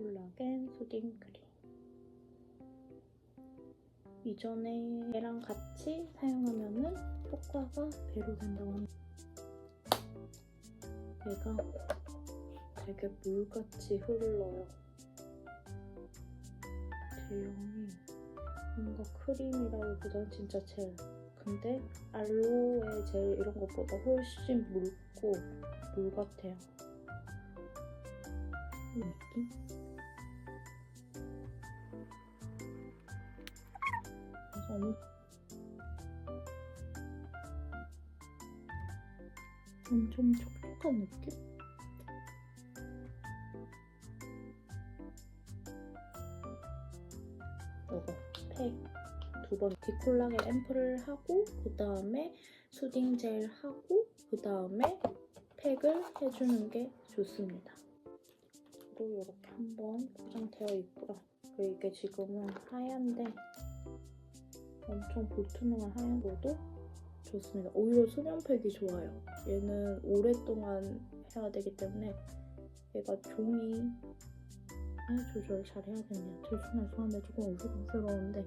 콜라겐 수딩 크림. 이전에 얘랑 같이 사용하면 은 효과가 배로 된다고 합니다. 얘가 되게 물같이 흘러요. 제형이 뭔가 크림이라기보단 진짜 젤. 근데 알로에 젤 이런 것보다 훨씬 묽고 물 같아요. 이 느낌? 엄청 촉촉한 느낌? 이거 팩두번 디콜라겐 앰플을 하고 그 다음에 수딩 젤 하고 그 다음에 팩을 해주는 게 좋습니다. 또 이렇게 한번 포장되어 있고요. 그리고 이게 지금은 하얀데 엄청 불투명한 하얀 거도 좋습니다. 오히려 수면팩이 좋아요. 얘는 오랫동안 해야 되기 때문에 얘가 종이 아, 조절 잘 해야겠네요. 들쑥날쑥한데 조금 우스꽝스러운데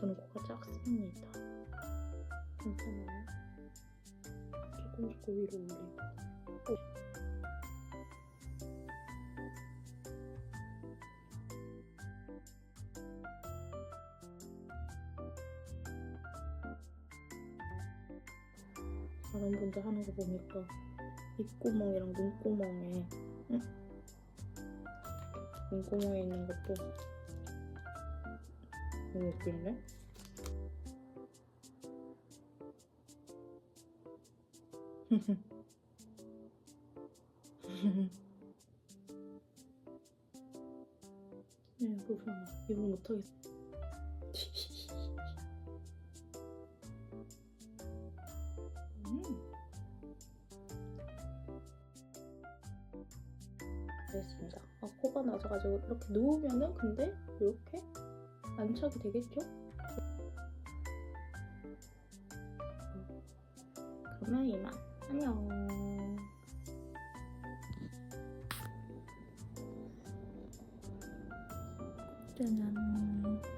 저는 코가 작습니다. 괜찮아요. 조금 조금 위로 올리고 다른 분들 하는 거 보니까 입구멍이랑 눈구멍에 응? 눈구멍에 있는 것도 너무 웃긴데? 네, 불편해. 이거 못하겠어. 됐습니다. 아, 코가 나서가지고 이렇게 누우면은 근데 이렇게 안착이 되겠죠? 그러면 이만. 안녕. 짜잔.